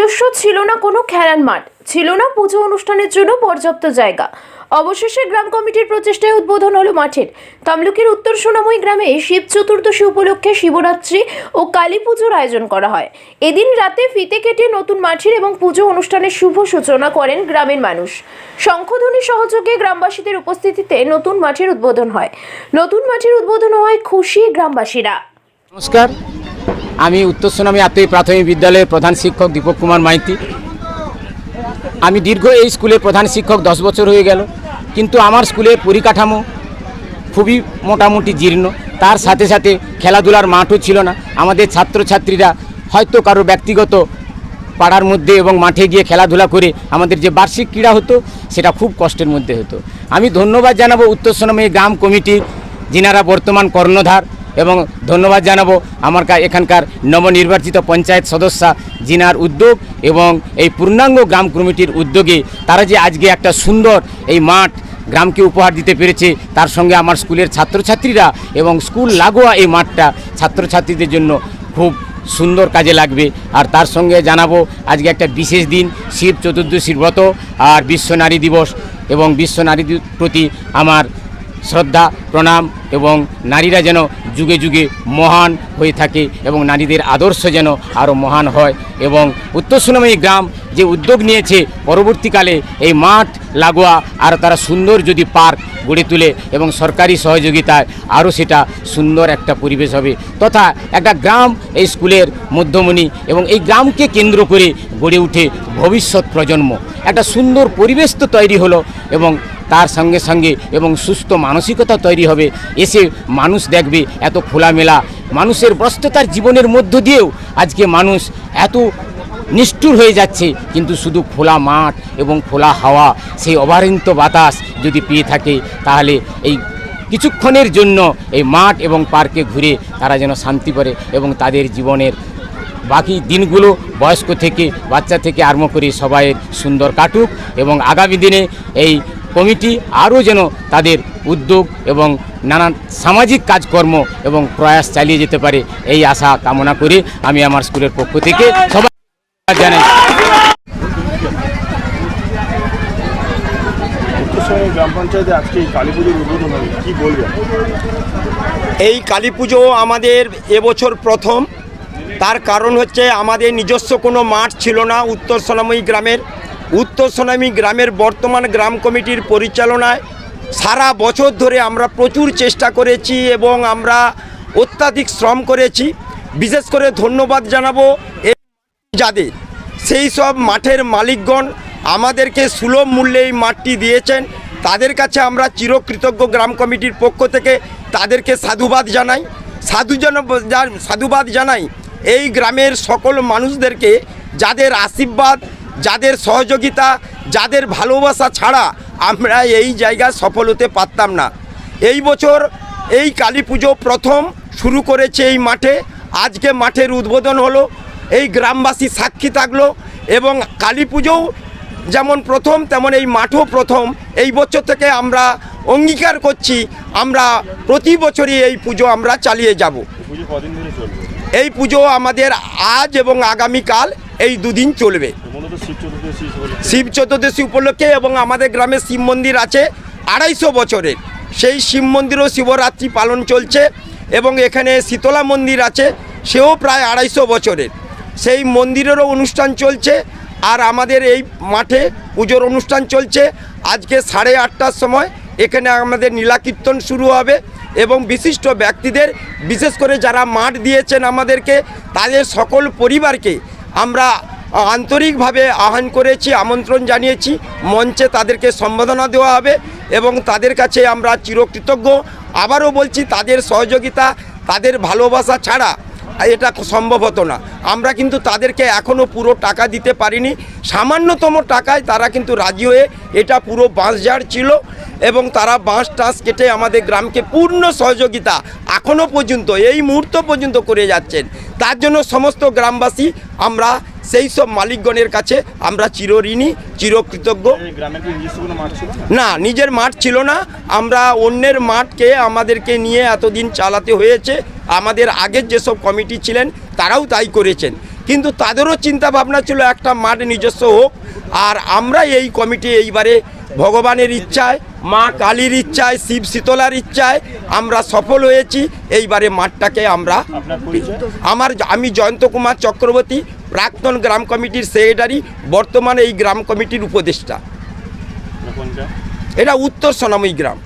নিজস্ব ছিল না কোনো খেলার মাঠ, ছিল না পুজো অনুষ্ঠানের জন্য পর্যাপ্ত জায়গা। অবশেষে গ্রাম কমিটির প্রচেষ্টায় উদ্বোধন হলো মাঠের। তমলুকের উত্তর সোনাময়ী গ্রামে শিব চতুর্দশী উপলক্ষে শিবরাত্রি ও কালী পুজোর আয়োজন করা হয়। এদিন রাতে ফিতে কেটে নতুন মাঠের এবং পুজো অনুষ্ঠানের শুভ সূচনা করেন গ্রামের মানুষ। শঙ্খধ্বনি সহযোগে গ্রামবাসীদের উপস্থিতিতে নতুন মাঠের উদ্বোধন হয়। নতুন মাঠের উদ্বোধন হয় খুশি গ্রামবাসীরা। নমস্কার আমি উত্তর সোনামী আত্মীয় প্রাথমিক বিদ্যালয়ের প্রধান শিক্ষক দীপক কুমার মাইতি। আমি দীর্ঘ এই স্কুলের প্রধান শিক্ষক দশ বছর হয়ে গেল, কিন্তু আমার স্কুলের পরিকাঠামো খুবই মোটামুটি জীর্ণ। তার সাথে সাথে খেলাধুলার মাঠও ছিল না। আমাদের ছাত্রছাত্রীরা হয়তো কারও ব্যক্তিগত পাড়ার মধ্যে এবং মাঠে গিয়ে খেলাধুলা করে আমাদের যে বার্ষিক ক্রীড়া হতো, সেটা খুব কষ্টের মধ্যে হতো। আমি ধন্যবাদ জানাব উত্তর সোনামী গ্রাম কমিটির, যিনারা বর্তমান কর্ণধার এবং ধন্যবাদ জানাব আমার কা- এখানকার নবনির্বাচিত পঞ্চায়েত সদস্যা জিনার উদ্যোগ এবং এই পূর্ণাঙ্গ গ্রাম কমিটির উদ্যোগে তারা যে আজকে একটা সুন্দর এই মাঠ গ্রামকে উপহার দিতে পেরেছে, তার সঙ্গে আমার স্কুলের ছাত্রছাত্রীরা এবং স্কুল লাগোয়া এই মাঠটা ছাত্রছাত্রীদের জন্য খুব সুন্দর কাজে লাগবে। আর তার সঙ্গে জানাব আজকে একটা বিশেষ দিন, শিব চতুর্দশীর ব্রত আর বিশ্ব নারী দিবস এবং বিশ্ব নারী প্রতি আমার শ্রদ্ধা, প্রণাম এবং নারীরা যেন যুগে যুগে মহান হয়ে থাকে এবং নারীদের আদর্শ যেন আরও মহান হয় এবং উত্তর সুনামী গ্রাম যে উদ্যোগ নিয়েছে, পরবর্তীকালে এই মাঠ লাগোয়া আর তারা সুন্দর যদি পার্ক গড়ে তুলে এবং সরকারি সহযোগিতায় আরও সেটা সুন্দর একটা পরিবেশ হবে। তথা একটা গ্রাম এই স্কুলের মধ্যমণি এবং এই গ্রামকে কেন্দ্র করে গড়ে উঠে ভবিষ্যৎ প্রজন্ম। একটা সুন্দর পরিবেশ তো তৈরি হলো এবং তার সঙ্গে সঙ্গে এবং সুস্থ মানসিকতা তৈরি হবে। এসে মানুষ দেখবে এত খোলামেলা। মানুষের ব্যস্ততার জীবনের মধ্য দিয়েও আজকে মানুষ এত নিষ্ঠুর হয়ে যাচ্ছে। কিন্তু শুধু খোলা মাঠ এবং খোলা হাওয়া, সেই অবারিন্ত বাতাস যদি পেয়ে থাকে, তাহলে এই কিছুক্ষণের জন্য এই মাঠ এবং পার্কে ঘুরে তারা যেন শান্তি করে এবং তাদের জীবনের বাকি দিনগুলো বয়স্ক থেকে, বাচ্চা থেকে আরম্ভ করে সবাইয়ের সুন্দর কাটুক এবং আগামী দিনে এই কমিটি আরও যেন তাদের উদ্যোগ এবং নানান সামাজিক কাজকর্ম এবং প্রয়াস চালিয়ে যেতে পারে এই আশা কামনা করে আমি আমার স্কুলের পক্ষ থেকে সবাই জানাই। গ্রাম পঞ্চায়েতে আজকে এই কালী পুজোর উদ্বোধন হবে কি বলবেন? এই কালী পুজো আমাদের এবছর প্রথম। তার কারণ হচ্ছে আমাদের নিজস্ব কোনো মাঠ ছিল না উত্তর সোনাময়ী গ্রামের। উত্তর সোনামী গ্রামের বর্তমান গ্রাম কমিটির পরিচালনায় সারা বছর ধরে আমরা প্রচুর চেষ্টা করেছি এবং আমরা অত্যাধিক শ্রম করেছি। বিশেষ করে ধন্যবাদ জানাব যাদের। সেই সব মাঠের মালিকগণ আমাদেরকে সুলভ মূল্যে এই মাঠটি দিয়েছেন। তাদের কাছে আমরা চিরকৃতজ্ঞ গ্রাম কমিটির পক্ষ থেকে তাদেরকে সাধুবাদ জানাই। সাধু সাধুবাদ জানাই এই গ্রামের সকল মানুষদেরকে যাদের আশীর্বাদ যাদের সহযোগিতা যাদের ভালোবাসা ছাড়া আমরা এই জায়গায় সফল হতে পারতাম না। এই বছর এই কালী পুজো প্রথম শুরু করেছে এই মাঠে। আজকে মাঠের উদ্বোধন হলো এই গ্রামবাসী সাক্ষী থাকল এবং কালী পুজোও যেমন প্রথম তেমন এই মাঠও প্রথম। এই বছর থেকে আমরা অঙ্গীকার করছি আমরা প্রতি বছরই এই পুজো আমরা চালিয়ে যাব। এই পুজো আমাদের আজ এবং আগামীকাল এই দুদিন চলবে। শিব চতুর্দশী উপলক্ষে এবং আমাদের গ্রামে শিব মন্দির আছে আড়াইশো বছরের। সেই শিব মন্দিরও শিবরাত্রি পালন চলছে এবং এখানে শীতলা মন্দির আছে, সেও প্রায় আড়াইশো বছরের। সেই মন্দিরেরও অনুষ্ঠান চলছে আর আমাদের এই মাঠে পুজোর অনুষ্ঠান চলছে। আজকে সাড়ে আটটার সময় এখানে আমাদের নীলাকীর্তন শুরু হবে এবং বিশিষ্ট ব্যক্তিদের, বিশেষ করে যারা মাঠ দিয়েছেন আমাদেরকে, তাদের সকল পরিবারকে আমরা আন্তরিকভাবে আহ্বান করেছি, আমন্ত্রণ জানিয়েছি। মঞ্চে তাদেরকে সম্বোধনা দেওয়া হবে এবং তাদের কাছে আমরা চিরকৃতজ্ঞ। আবারও বলছি, তাদের সহযোগিতা, তাদের ভালোবাসা ছাড়া এটা সম্ভব হতো না। আমরা কিন্তু তাদেরকে এখনও পুরো টাকা দিতে পারিনি। সামান্যতম টাকায় তারা কিন্তু রাজি হয়ে এটা পুরো বাঁশঝাড় ছিল এবং তারা বাঁশ টাঁস কেটে আমাদের গ্রামকে পূর্ণ সহযোগিতা এখনও পর্যন্ত, এই মুহূর্ত পর্যন্ত করে যাচ্ছেন। তার জন্য সমস্ত গ্রামবাসী আমরা সেই সব মালিকগণের কাছে আমরা চিরঋণী চিরকৃতজ্ঞ না নিজের মাঠ ছিল না। আমরা অন্যের মাঠকে আমাদেরকে নিয়ে এতদিন চালাতে হয়েছে। আমাদের আগের যেসব কমিটি ছিলেন তারাও তাই করেছেন। কিন্তু তাদেরও চিন্তা ভাবনা ছিল একটা মাঠ নিজস্ব হোক। আর আমরা এই কমিটি এইবারে ভগবানের ইচ্ছায় মা কালীর ইচ্ছায় শিব শীতলার ইচ্ছায় আমরা সফল হয়েছি। এইবারে মাঠটাকে আমরা আমার আমি জয়ন্ত কুমার চক্রবর্তী প্রাক্তন গ্রাম কমিটির সেক্রেটারি বর্তমানে এই গ্রাম কমিটির উপদেষ্টা। এটা উত্তর সোনাময়ী গ্রাম।